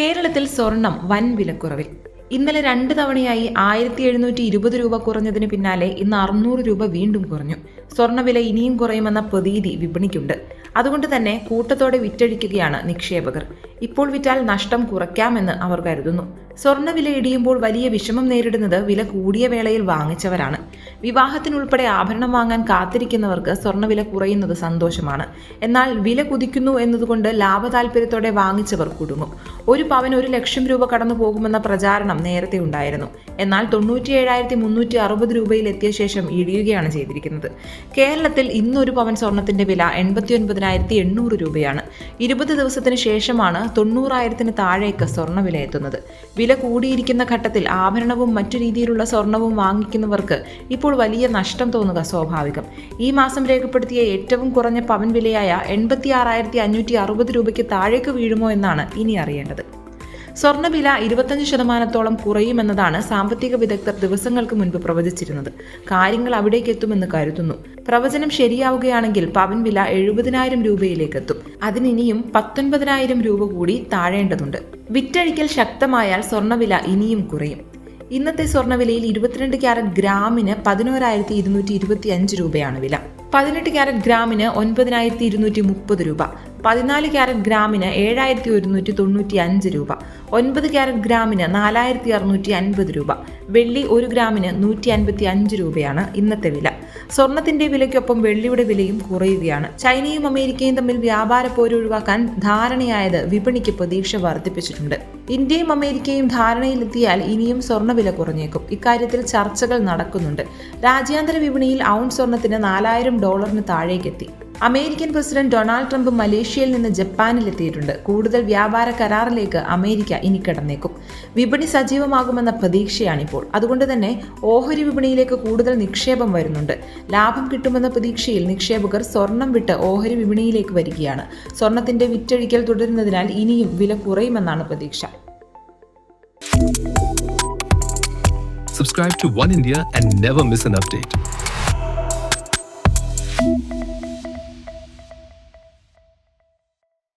കേരളത്തിൽ സ്വർണം വൻ വിലക്കുറവിൽ. ഇന്നലെ രണ്ട് തവണയായി ആയിരത്തി എഴുന്നൂറ്റി ഇരുപത് രൂപ കുറഞ്ഞതിന് പിന്നാലെ ഇന്ന് അറുന്നൂറ് രൂപ വീണ്ടും കുറഞ്ഞു. സ്വർണവില ഇനിയും കുറയുമെന്ന പ്രതീതി വിപണിക്കുണ്ട്. അതുകൊണ്ട് തന്നെ കൂട്ടത്തോടെ വിറ്റഴിക്കുകയാണ് നിക്ഷേപകർ. ഇപ്പോൾ വിറ്റാൽ നഷ്ടം കുറയ്ക്കാമെന്ന് അവർ കരുതുന്നു. സ്വർണവില ഇടിയുമ്പോൾ വലിയ വിഷമം നേരിടുന്നത് വില കൂടിയ വേളയിൽ വാങ്ങിച്ചവരാണ്. വിവാഹത്തിനുൾപ്പെടെ ആഭരണം വാങ്ങാൻ കാത്തിരിക്കുന്നവർക്ക് സ്വർണവില കുറയുന്നത് സന്തോഷമാണ്. എന്നാൽ വില കുതിക്കുന്നു എന്നതുകൊണ്ട് ലാഭ ലാഭതാൽപര്യത്തോടെ വാങ്ങിച്ചവർ കുടുങ്ങും. ഒരു പവൻ ഒരു ലക്ഷം രൂപ കടന്നു പോകുമെന്ന പ്രചാരണം നേരത്തെ ഉണ്ടായിരുന്നു. എന്നാൽ തൊണ്ണൂറ്റി ഏഴായിരത്തി മുന്നൂറ്റി അറുപത് രൂപയിൽ എത്തിയ ശേഷം ഇടിയുകയാണ് ചെയ്തിരിക്കുന്നത്. കേരളത്തിൽ ഇന്നൊരു പവൻ സ്വർണത്തിന്റെ വില എൺപത്തി ഒൻപതിനായിരത്തി എണ്ണൂറ് രൂപയാണ്. ഇരുപത് ദിവസത്തിന് ശേഷമാണ് തൊണ്ണൂറായിരത്തിന് താഴേക്ക് സ്വർണവില എത്തുന്നത്. വില കൂടിയിരിക്കുന്ന ഘട്ടത്തിൽ ആഭരണവും മറ്റു രീതിയിലുള്ള സ്വർണവും വാങ്ങിക്കുന്നവർക്ക് ഇപ്പോൾ വലിയ നഷ്ടം തോന്നുക സ്വാഭാവികം. ഈ മാസം രേഖപ്പെടുത്തിയ ഏറ്റവും കുറഞ്ഞ പവൻ വിലയായ എൺപത്തി ആറായിരത്തി അഞ്ഞൂറ്റി അറുപത് രൂപയ്ക്ക് താഴേക്ക് വീഴുമോ എന്നാണ് ഇനി അറിയേണ്ടത്. സ്വർണവില ഇരുപത്തഞ്ച് ശതമാനത്തോളം കുറയുമെന്നതാണ് സാമ്പത്തിക വിദഗ്ധർ ദിവസങ്ങൾക്ക് മുൻപ് പ്രവചിച്ചിരുന്നത്. കാര്യങ്ങൾ അവിടേക്ക് എത്തുമെന്ന് കരുതുന്നു. പ്രവചനം ശരിയാവുകയാണെങ്കിൽ പവൻ വില എഴുപതിനായിരം രൂപയിലേക്ക് എത്തും അതിനിനിയും പത്തൊൻപതിനായിരം രൂപ കൂടി താഴേണ്ടതുണ്ട്. വിറ്റഴിക്കൽ ശക്തമായാൽ സ്വർണവില ഇനിയും കുറയും. ഇന്നത്തെ സ്വർണവിലയിൽ ഇരുപത്തിരണ്ട് ക്യാരറ്റ് ഗ്രാമിന് പതിനോരായിരത്തി ഇരുന്നൂറ്റി ഇരുപത്തി അഞ്ച് രൂപയാണ് വില. പതിനെട്ട് ക്യാരറ്റ് ഗ്രാമിന് ഒൻപതിനായിരത്തി ഇരുന്നൂറ്റി മുപ്പത് രൂപ. പതിനാല് ക്യാരറ്റ് ഗ്രാമിന് ഏഴായിരത്തി ഒരുന്നൂറ്റി തൊണ്ണൂറ്റി അഞ്ച് രൂപ. ഒൻപത് ക്യാരറ്റ് ഗ്രാമിന് നാലായിരത്തി അറുന്നൂറ്റി അൻപത് രൂപ. വെള്ളി ഒരു ഗ്രാമിന് നൂറ്റി അൻപത്തി അഞ്ച് രൂപയാണ് ഇന്നത്തെ വില. സ്വർണത്തിന്റെ വിലയ്ക്കൊപ്പം വെള്ളിയുടെ വിലയും കുറയുകയാണ്. ചൈനയും അമേരിക്കയും തമ്മിൽ വ്യാപാര പോര് ഒഴിവാക്കാൻ ധാരണയായത് വിപണിക്ക് പ്രതീക്ഷ വർദ്ധിപ്പിച്ചിട്ടുണ്ട്. ഇന്ത്യയും അമേരിക്കയും ധാരണയിലെത്തിയാൽ ഇനിയും സ്വർണവില കുറഞ്ഞേക്കും. ഇക്കാര്യത്തിൽ ചർച്ചകൾ നടക്കുന്നുണ്ട്. രാജ്യാന്തര വിപണിയിൽ ഔൺ സ്വർണത്തിന് നാലായിരം ഡോളറിന് താഴേക്കെത്തി. അമേരിക്കൻ പ്രസിഡന്റ് ഡൊണാൾഡ് ട്രംപ് മലേഷ്യയിൽ നിന്ന് ജപ്പാനിലെത്തിയിട്ടുണ്ട്. കൂടുതൽ വ്യാപാര കരാറിലേക്ക് അമേരിക്ക ഇനി കടന്നേക്കും. വിപണി സജീവമാകുമെന്ന പ്രതീക്ഷയാണിപ്പോൾ. അതുകൊണ്ട് തന്നെ ഓഹരി വിപണിയിലേക്ക് കൂടുതൽ നിക്ഷേപം വരുന്നുണ്ട്. ലാഭം കിട്ടുമെന്ന പ്രതീക്ഷയിൽ നിക്ഷേപകർ സ്വർണം വിട്ട് ഓഹരി വിപണിയിലേക്ക് വരികയാണ്. സ്വർണത്തിന്റെ വിറ്റഴിക്കൽ തുടരുന്നതിനാൽ ഇനിയും വില കുറയുമെന്നാണ് പ്രതീക്ഷ. Subscribe to One India and never miss an update.